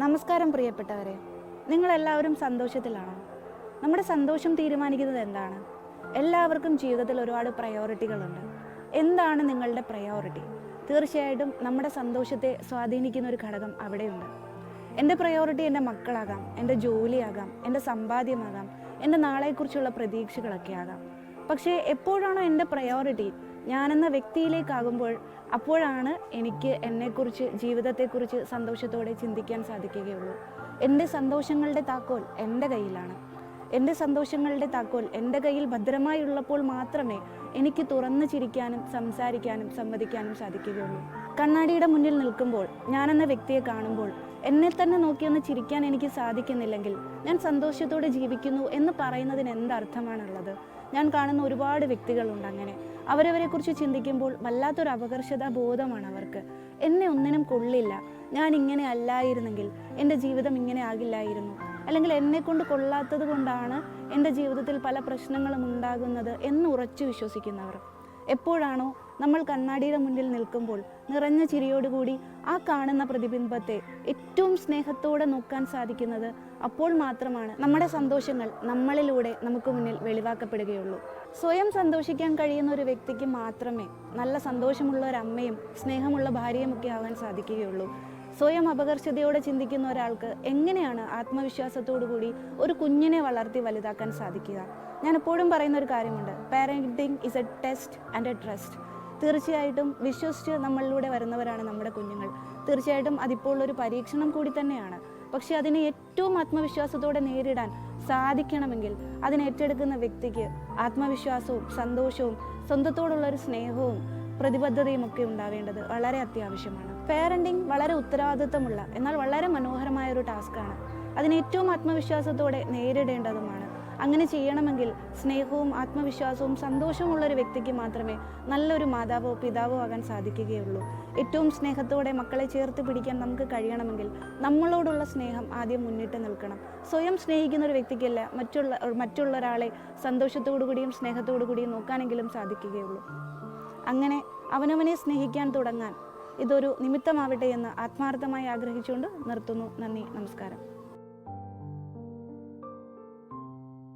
നമസ്കാരം പ്രിയപ്പെട്ടവരെ. നിങ്ങളെല്ലാവരും സന്തോഷത്തിലാണോ? നമ്മുടെ സന്തോഷം തീരുമാനിക്കുന്നത് എന്താണ്? എല്ലാവർക്കും ജീവിതത്തിൽ ഒരുപാട് പ്രയോറിറ്റികളുണ്ട് എന്താണ് നിങ്ങളുടെ പ്രയോറിറ്റി തീർച്ചയായിട്ടും നമ്മുടെ സന്തോഷത്തെ സ്വാധീനിക്കുന്ന ഒരു ഘടകം അവിടെയുണ്ട്. എന്റെ പ്രയോറിറ്റി എന്റെ മക്കളാകാം എന്റെ ജോലിയാകാം എന്റെ സമ്പാദ്യമാകാം എന്റെ നാളെക്കുറിച്ചുള്ള പ്രതീക്ഷകളൊക്കെ ആകാം. പക്ഷേ എപ്പോഴാണോ എന്റെ പ്രയോറിറ്റി ഞാനെന്ന വ്യക്തിയിലേക്കാകുമ്പോൾ അപ്പോഴാണ് എനിക്ക് എന്നെക്കുറിച്ച് ജീവിതത്തെക്കുറിച്ച് സന്തോഷത്തോടെ ചിന്തിക്കാൻ സാധിക്കുകയുള്ളൂ. എന്റെ സന്തോഷങ്ങളുടെ താക്കോൽ എന്റെ കയ്യിലാണ്. എന്റെ സന്തോഷങ്ങളുടെ താക്കോൽ എന്റെ കയ്യിൽ ഭദ്രമായി ഉള്ളപ്പോൾ മാത്രമേ എനിക്ക് തുറന്നു ചിരിക്കാനും സംസാരിക്കാനും സംവദിക്കാനും സാധിക്കുകയുള്ളൂ. കണ്ണാടിയുടെ മുന്നിൽ നിൽക്കുമ്പോൾ ഞാനെന്ന വ്യക്തിയെ കാണുമ്പോൾ എന്നെ തന്നെ നോക്കിയൊന്ന് ചിരിക്കാൻ എനിക്ക് സാധിക്കുന്നില്ലെങ്കിൽ ഞാൻ സന്തോഷത്തോടെ ജീവിക്കുന്നു എന്ന് പറയുന്നതിന് എന്തർത്ഥമാണുള്ളത് ഞാൻ കാണുന്ന ഒരുപാട് വ്യക്തികളുണ്ട് അങ്ങനെ. അവരവരെക്കുറിച്ച് ചിന്തിക്കുമ്പോൾ വല്ലാത്തൊരു അപകർഷതാ ബോധമാണ് അവർക്ക്. എന്നെ ഒന്നിനും കൊള്ളില്ല. ഞാൻ ഇങ്ങനെ അല്ലായിരുന്നെങ്കിൽ എന്റെ ജീവിതം ഇങ്ങനെ ആകില്ലായിരുന്നു. അല്ലെങ്കിൽ എന്നെ കൊണ്ട് കൊള്ളാത്തത് കൊണ്ടാണ് എന്റെ ജീവിതത്തിൽ പല പ്രശ്നങ്ങളും ഉണ്ടാകുന്നത് എന്ന് ഉറച്ചു വിശ്വസിക്കുന്നവർ. എപ്പോഴാണോ നമ്മൾ കണ്ണാടിയുടെ മുന്നിൽ നിൽക്കുമ്പോൾ നിറഞ്ഞ ചിരിയോടുകൂടി ആ കാണുന്ന പ്രതിബിംബത്തെ ഏറ്റവും സ്നേഹത്തോടെ നോക്കാൻ സാധിക്കുന്നത് അപ്പോൾ മാത്രമാണ് നമ്മുടെ സന്തോഷങ്ങൾ നമ്മളിലൂടെ നമുക്ക് മുന്നിൽ വെളിവാക്കപ്പെടുകയുള്ളൂ. സ്വയം സന്തോഷിക്കാൻ കഴിയുന്ന ഒരു വ്യക്തിക്ക് മാത്രമേ നല്ല സന്തോഷമുള്ള ഒരു അമ്മയും സ്നേഹമുള്ള ഭാര്യയും ഒക്കെ ആവാൻ സാധിക്കുകയുള്ളൂ. സ്വയം അപകർഷതയോടെ ചിന്തിക്കുന്ന ഒരാൾക്ക് എങ്ങനെയാണ് ആത്മവിശ്വാസത്തോടു കൂടി ഒരു കുഞ്ഞിനെ വളർത്തി വലുതാക്കാൻ സാധിക്കുക? ഞാൻ എപ്പോഴും പറയുന്ന ഒരു കാര്യമുണ്ട്. Parenting is a test and a trust തീർച്ചയായിട്ടും വിശ്വസിച്ച് നമ്മളിലൂടെ വരുന്നവരാണ് നമ്മുടെ കുഞ്ഞുങ്ങൾ. തീർച്ചയായിട്ടും അതിപ്പോൾ ഒരു പരീക്ഷണം കൂടി തന്നെയാണ്. പക്ഷെ അതിനെ ഏറ്റവും ആത്മവിശ്വാസത്തോടെ നേരിടാൻ സാധിക്കണമെങ്കിൽ അതിനെ ഏറ്റെടുക്കുന്ന വ്യക്തിക്ക് ആത്മവിശ്വാസവും സന്തോഷവും സ്വന്തത്തോടുള്ള ഒരു സ്നേഹവും പ്രതിബദ്ധതയും ഒക്കെ ഉണ്ടാവേണ്ടത് വളരെ അത്യാവശ്യമാണ്. പേരന്റിങ് വളരെ ഉത്തരവാദിത്തമുള്ള എന്നാൽ വളരെ മനോഹരമായ ഒരു ടാസ്ക്കാണ്. അതിന് ഏറ്റവും ആത്മവിശ്വാസത്തോടെ നേരിടേണ്ടതുമാണ്. അങ്ങനെ ചെയ്യണമെങ്കിൽ സ്നേഹവും ആത്മവിശ്വാസവും സന്തോഷമുള്ള ഒരു വ്യക്തിക്ക് മാത്രമേ നല്ലൊരു മാതാവോ പിതാവോ ആകാൻ സാധിക്കുകയുള്ളൂ. ഏറ്റവും സ്നേഹത്തോടെ മക്കളെ ചേർത്ത് പിടിക്കാൻ നമുക്ക് കഴിയണമെങ്കിൽ നമ്മളോടുള്ള സ്നേഹം ആദ്യം മുന്നിട്ട് നിൽക്കണം. സ്വയം സ്നേഹിക്കുന്ന ഒരു വ്യക്തിക്കല്ല മറ്റുള്ള മറ്റുള്ള ഒരാളെ സന്തോഷത്തോടു കൂടിയും സ്നേഹത്തോടു കൂടിയും നോക്കാനെങ്കിലും സാധിക്കുകയുള്ളൂ. അങ്ങനെ അവനവനെ സ്നേഹിക്കാൻ തുടങ്ങാൻ ഇതൊരു നിമിത്തമാവട്ടെ എന്ന് ആത്മാർത്ഥമായി ആഗ്രഹിച്ചുകൊണ്ട് നിർത്തുന്നു. നന്ദി നമസ്കാരം.